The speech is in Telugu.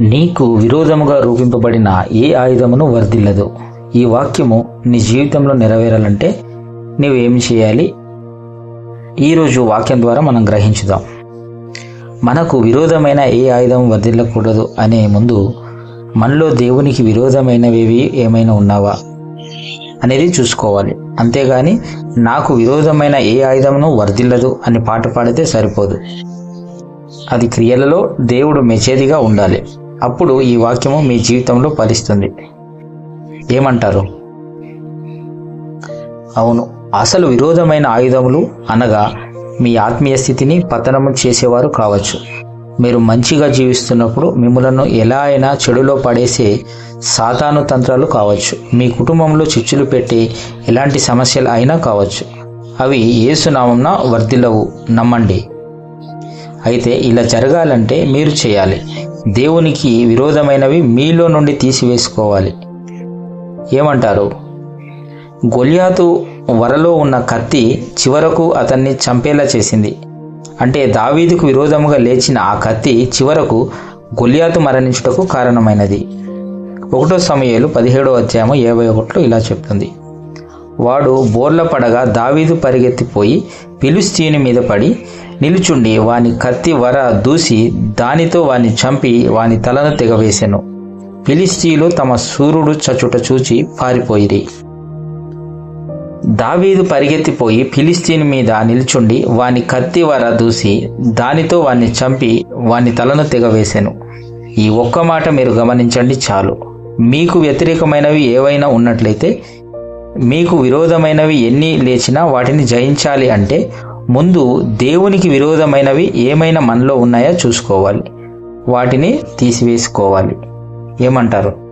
నీకు విరోధముగా రూపింపబడిన ఏ ఆయుధమును వర్ధిల్లదు. ఈ వాక్యము నీ జీవితంలో నెరవేరాలంటే నీవేమి చేయాలి? ఈరోజు వాక్యం ద్వారా మనం గ్రహించుదాం. మనకు విరోధమైన ఏ ఆయుధం వర్ధిల్లకూడదు అనే ముందు మనలో దేవునికి విరోధమైనవి ఏమైనా ఉన్నావా? అనేది చూసుకోవాలి. అంతేగాని నాకు విరోధమైన ఏ ఆయుధమును వర్ధిల్లదు అని పాట పాడితే సరిపోదు. అది క్రియలలో దేవుడు మెచేదిగా ఉండాలి. అప్పుడు ఈ వాక్యము మీ జీవితంలో ఫలిస్తుంది. ఏమంటారు? అవును అసలు విరోధమైన ఆయుధములు అనగా మీ ఆత్మీయ స్థితిని పతనము చేసేవారు కావచ్చు. మీరు మంచిగా జీవిస్తున్నప్పుడు మిమ్మలను ఎలా అయినా చెడులో పడేసే సాతాను తంత్రాలు కావచ్చు. మీ కుటుంబంలో చిచ్చులు పెట్టే ఎలాంటి సమస్యలు అయినా కావచ్చు. అవి ఏసునామంన వర్ధిల్లవు. నమ్మండి. అయితే ఇలా జరగాలంటే మీరు చేయాలి. దేవునికి విరోధమైనవి మీలో నుండి తీసివేసుకోవాలి. ఏమంటారు? గొలియాతు వరలో ఉన్న కత్తి చివరకు అతన్ని చంపేలా చేసింది. అంటే దావీదుకు విరోధముగా లేచిన ఆ కత్తి చివరకు గొలియాతు మరణించుటకు కారణమైనది. ఒకటో సమయాలు పదిహేడో అధ్యాయము ఇరవై ఒకటిలో ఇలా చెప్తుంది. వాడు బోర్ల పడగా దావీదు పరిగెత్తిపోయి పిలుస్తీని మీద పడి నిలుచుండి వాని కత్తి వర దూసి దానితో వాని చంపి వాని తలను తెగవేశెను ఫిలిస్తీలు తమ సూర్యుడు చచుట చూచి పారిపోయిరి. దావీదు పరిగెత్తిపోయి ఫిలిస్తీన్ మీద నిల్చుండి వాని కత్తి వర దూసి దానితో వాన్ని చంపి వాని తలను తెగవేశాను ఈ ఒక్క మాట మీరు గమనించండి చాలు. మీకు వ్యతిరేకమైనవి ఏవైనా ఉన్నట్లయితే మీకు విరోధమైనవి ఎన్ని లేచినా వాటిని జయించాలి అంటే ముందు దేవునికి విరోధమైనవి ఏమైనా మనలో ఉన్నాయా చూసుకోవాలి. వాటిని తీసివేసుకోవాలి. ఏమంటారు?